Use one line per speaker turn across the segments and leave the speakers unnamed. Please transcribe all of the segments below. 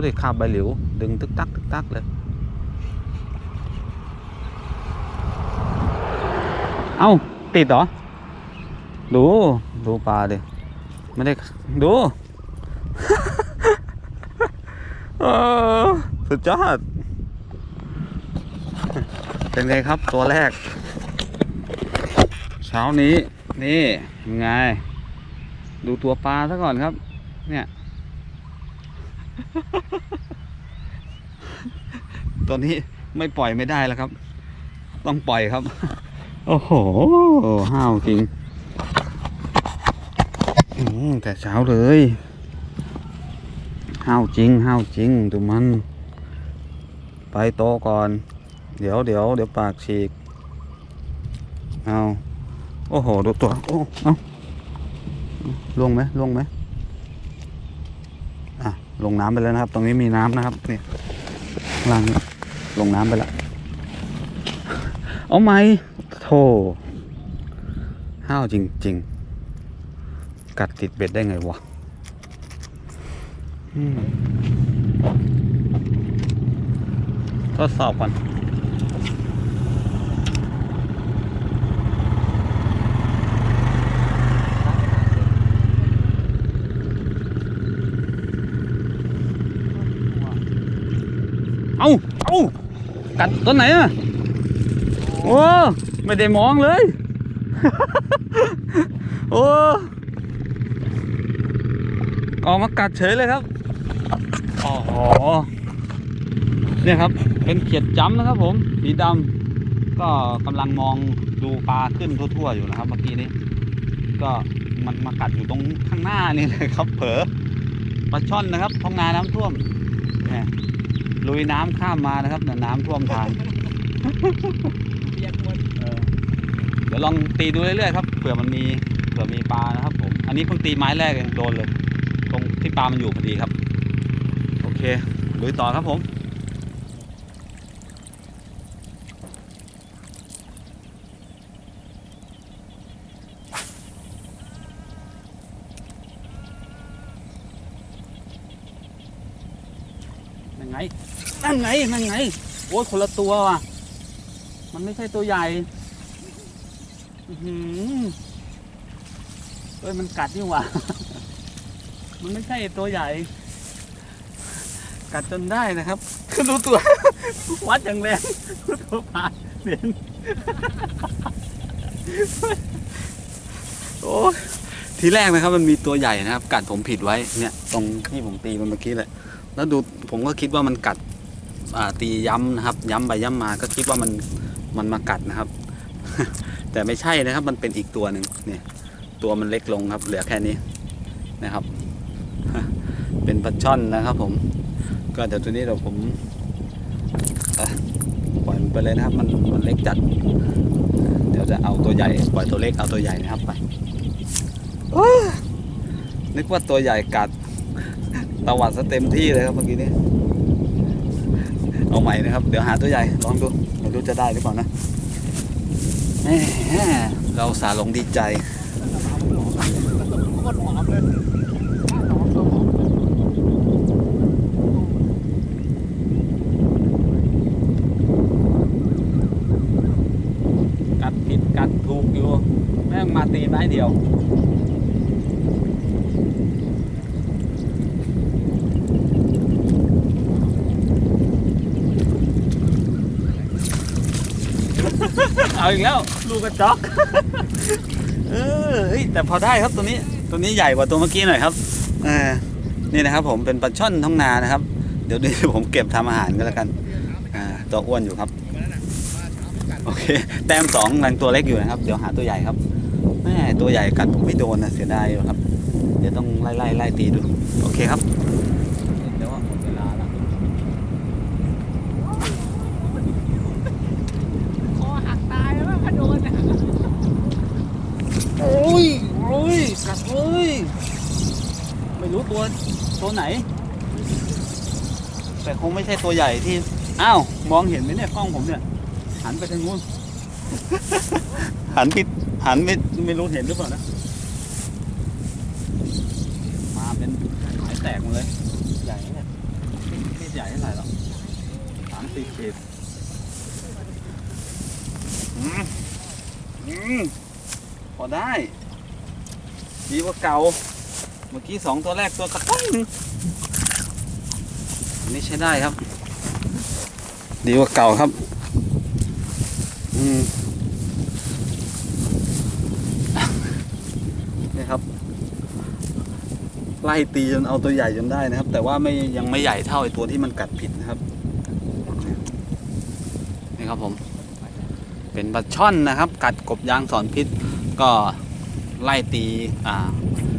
เออดูดิคาบใบหลิว ดึงตึกตักตึกตักเลย เอ้า ติดเหรอ ดู ดูปลาดิ ไม่ได้ ดู สุดยอด เป็นไงครับตัวแรก เช้านี้ นี่ยังไง ดูตัวปลาซะก่อนครับ เนี่ย ตัวนี้ไม่ปล่อยไม่ได้แล้วครับ ต้องปล่อยครับ โอ้โหห้าวจริงแต่เช้าเลยห้าวจริงห้าวจริงดูมัน ไปโตก่อน เดี๋ยวเดี๋ยวเดี๋ยวปากฉีก เอาโอ้โหดูตัวโอ้เอาลงไหมลงไหม ลงน้ำไปแล้วนะครับ ตรงนี้มีน้ำนะครับเนี่ยข้างล่างนี่ลงน้ำไปแล้วเอาไหมโธ่ห้าวจริง ๆ กัดติดเบ็ดได้ไงวะทดสอบก่อน เอาเอากัดต้นไหนอะโอ้ไม่ได้มองเลย โอ้ออกมากัดเฉยเลยครับโอ้โหเนี่ยครับ เป็นเขียดจ้ำนะครับผม สีดำก็กำลังมองดูปลาขึ้นทั่วๆอยู่นะครับ เมื่อกี้นี้ ก็มันมากัดอยู่ตรงข้างหน้านี่เลยครับ เผลอปลาช่อนนะครับท้องนาน้ำท่วมเนี่ย ลุยน้ำข้ามมานะครับเนี่ยน้ำท่วมทาง
เปียกหมด
เออเดี๋ยวลองตีดูเรื่อยๆครับเผื่อมันมีเผื่อมีปลานะครับผมอันนี้เพิ่งตีไม้แรกเองโดนเลย ตรงที่ปลามันอยู่พอดีครับ โอเคลุยต่อครับผม ไง นั่นไง นั่นไง โอ้ยคนละตัวว่ะ มันไม่ใช่ตัวใหญ่อื้อหือเอ้ย มันกัดนี่หว่า มันไม่ใช่ตัวใหญ่ กัดจนได้นะครับดูตัว วัดอย่างแรงตัวปลาเห็นโอ้ยทีแรกนะครับมันมีตัวใหญ่นะครับ กัดผมผิดไว้เนี่ย ตรงที่ผมตีมันเมื่อกี้แหละ แล้วดูผมก็คิดว่ามันกัดตีย้ำนะครับ ย้ำไปย้ำมาก็คิดว่ามันมันมากัดนะครับ แต่ไม่ใช่นะครับ มันเป็นอีกตัวหนึ่งเนี่ยตัวมันเล็กลงครับ เหลือแค่นี้นะครับ เป็นปลาช่อนนะครับ ผม ก็เดี๋ยวตัวนี้เดี๋ยวผมปล่อยมันไปเลยนะครับ มันมันเล็กจัด เดี๋ยวจะเอาตัวใหญ่ ปล่อยตัวเล็กเอาตัวใหญ่นะครับไปนึกว่าตัวใหญ่กัด ตวัดซะเต็มที่เลยครับเมื่อกี้นี้เอาใหม่นะครับ เดี๋ยวหาตัวใหญ่ลองดูไม่รู้จะได้หรือเปล่านะเราสาหลงดีใจกัดผิดกัดถูกอยู่ แม่งมาตีไม้เดียว เอาอีกแล้ว ลูกกระจอก เออเฮ้ยแต่พอได้ครับตัวนี้ ตัวนี้ใหญ่กว่าตัวเมื่อกี้หน่อยครับนี่นะครับ ผมเป็นปลาช่อนท้องนานะครับ เดี๋ยวเดี๋ยวผมเก็บทำอาหารก็แล้วกันอ่าตัวอ้วนอยู่ครับ โอเค แต้มสองกำลังตัวเล็กอยู่นะครับ เดี๋ยวหาตัวใหญ่ครับแม่ตัวใหญ่กัดผมไม่โดนนะเสียดายอยู่ครับ เดี๋ยวต้องไล่ไล่ไล่ตีดู โอเคครับ เดี๋ยวว่าหมดเวลาแล้ว
คอหักตายแล้วถ้าโดนเนี่ย
โอ้ยโอ้ยกัดเลยไม่รู้ ตัวตัวไหน แต่คงไม่ใช่ตัวใหญ่ที่ อ้าว มองเห็นไหมเนี่ยกล้องผมเนี่ย หันไปทางนู้น หันผิดหันไม่ไม่รู้เห็นหรือเปล่านะ มาเป็นหลายแตกหมาเลย ใหญ่เนี่ยไม่ใหญ่เท่าไหร่หรอกสามสี่ขีดอืมอืมพอได้ดีกว่าเก่า เมื่อกี้สองตัวแรกตัวกระต้องอันนี้ใช้ได้ครับ ดีกว่าเก่าครับ อืมนี่ครับ ไล่ตีจนเอาตัวใหญ่จนได้นะครับ แต่ว่าไม่ยังไม่ใหญ่เท่าไอตัวที่มันกัดผิดนะครับ นี่ครับผม เป็นปลาช่อนนะครับ กัดกบยางสอนพิษ ก็ไล่ตีอ่า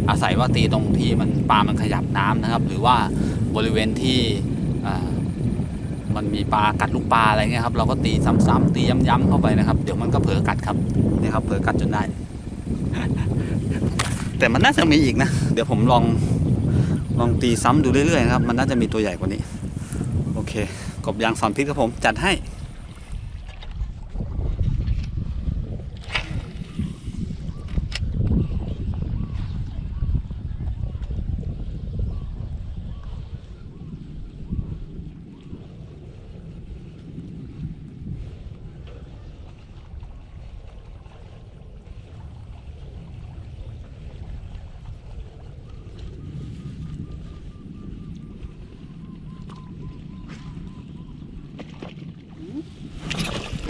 อาศัยว่าตีตรงที่มันปลามันขยับน้ำนะครับ หรือว่าบริเวณที่มันมีปลากัดลูกปลาอะไรเงี้ยครับ เราก็ตีซ้ำๆตีย้ำๆเข้าไปนะครับ เดี๋ยวมันก็เผลอกัดครับนี่ครับเผลอกัดจนได้ แต่มันน่าจะมีอีกนะ เดี๋ยวผมลองลองตีซ้ำดูเรื่อยๆนะครับ มันน่าจะมีตัวใหญ่กว่านี้ โอเค กบยางสอนพิษครับผม จัดให้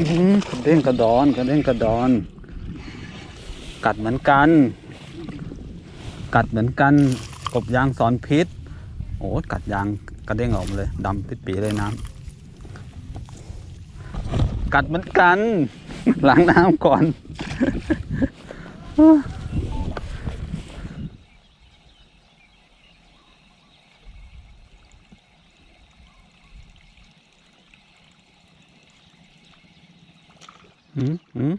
กระเด้งกระดอนกระเด้งกระดอน กัดเหมือนกัน กัดเหมือนกันกบยางสอนพิษโอ้กัดยางกระเด้งออกมาเลยดำปิดปีเลยน้ำกัดเหมือนกัน ล้างน้ำก่อน อืมอืม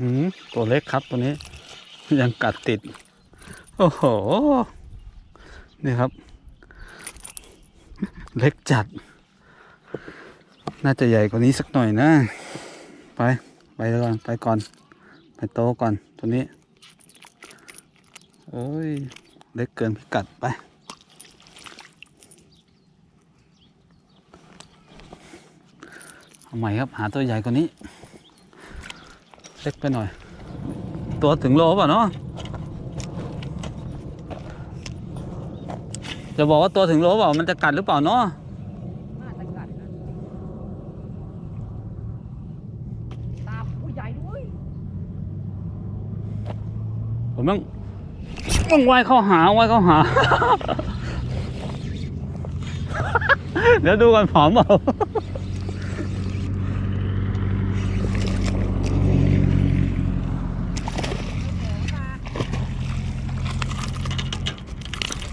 อืมตัวเล็กครับตัวนี้ ยังกัดติด โอ้โห นี่ครับ เล็กจัด น่าจะใหญ่กว่านี้สักหน่อยนะ ไปไปก่อนไปก่อน ไปโตก่อนตัวนี้ โอ้ย เล็กเกินพิกัดไป เอาใหม่ครับ หาตัวใหญ่กว่านี้ เล็กไปหน่อย ตัวถึงโลเปล่ะเนาะจะบอกว่าตัวถึงโลเปล่ามันจะกัดหรือเปล่าเนาะ
น่าจะกัดนะตาผู้ใหญ่ด้วย
ผมต้องต้องว่ายเข้าหาว่ายเข้าหา เดี๋ยวดูกันผอมเปล่า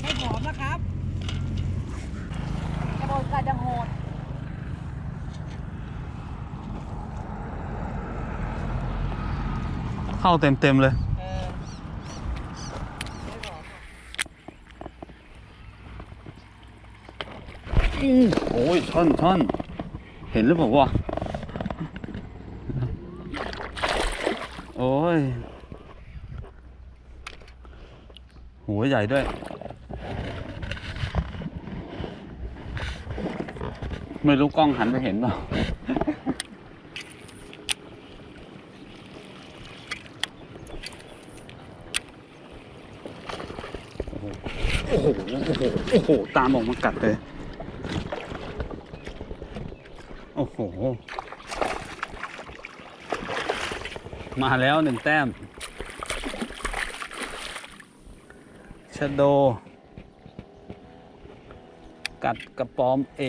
ให้หอมนะครับกระโดดกัดยังโหด
เข้าเต็มเต็มเลยโอ้ยช่อนช่อนเห็นหรือเปล่าวะโอ้ยหัวใหญ่ด้วย ไม่รู้กล้องหันไปเห็นเปล่า โอ้โห โอ้ โอ้โห ตามออกมากัดเลย โอ้โห มาแล้วหนึ่งแต้มชะโด กัดกระป๋อมเอ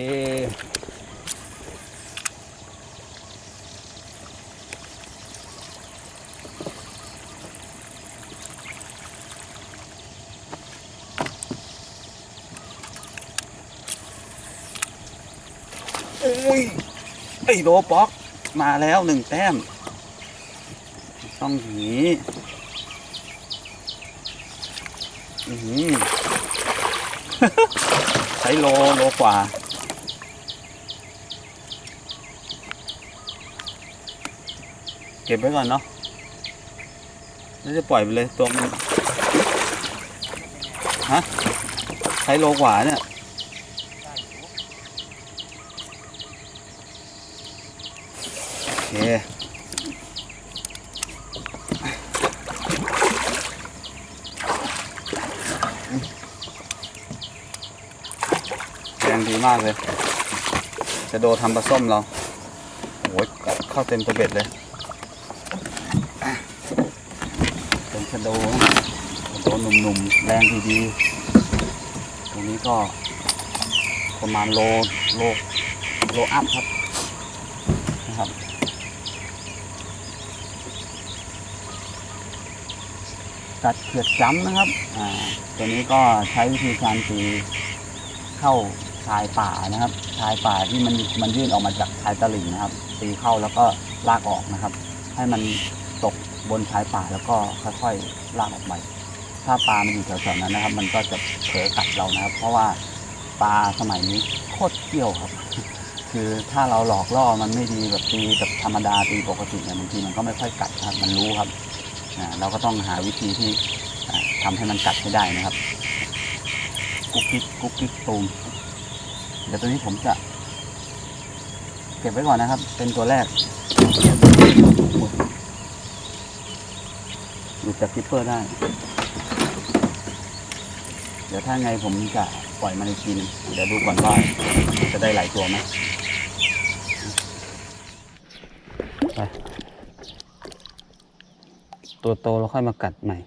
โอ้ยไอโลป๊อกมาแล้วหนึ่งแต้ม ต้องอย่างนี้อื้อหือใช้โลโลกว่าเก็บไว้ก่อนเนาะแล้วจะปล่อยไปเลยตัวมันฮะใช้โลกว่าเนี่ย โอ เคแรงดีมากเลย จะโดทำปลาส้มเราโอ้ยกัดเข้าเต็มตัวเบ็ดเลยเป็นชะโดชะโดหนุ่มๆ แรงดีๆ ตรงนี้ก็ประมาณโลโลโลอัพครับ กัดเขือกจ้ำนะครับอ่าตัวนี้ก็ใช้วิธีการตีเข้าชายป่านะครับ ชายป่าที่มันมันยื่นออกมาจากชายตลิ่งนะครับ ตีเข้าแล้วก็ลากออกนะครับ ให้มันตกบนชายป่าแล้วก็ค่อยๆลากออกไปถ้าปลามันอยู่แถวๆนั้นนะครับ มันก็จะเผลอกัดเรานะครับ เพราะว่าปลาสมัยนี้โคตรเที่ยวครับ คือถ้าเราหลอกล่อมันไม่ดีแบบตีแบบธรรมดาตีปกติเนี่ยบางทีมันก็ไม่ค่อยกัดนะครับ มันรู้ครับ เราก็ต้องหาวิธีที่อ่าทำให้มันกัดให้ได้นะครับ กุ๊กกิ๊กกุ๊กกิ๊กตูมเดี๋ยวตัวนี้ผมจะ เก็บไว้ก่อนนะครับ เป็นตัวแรกหลุดจากคิปเปอร์ได้ เดี๋ยวถ้าไงผมจะปล่อยมันอีกทีนึงเดี๋ยวดูก่อนว่าจะได้หลายตัวไหมไป ตัวโตเราค่อยมากัดใหม่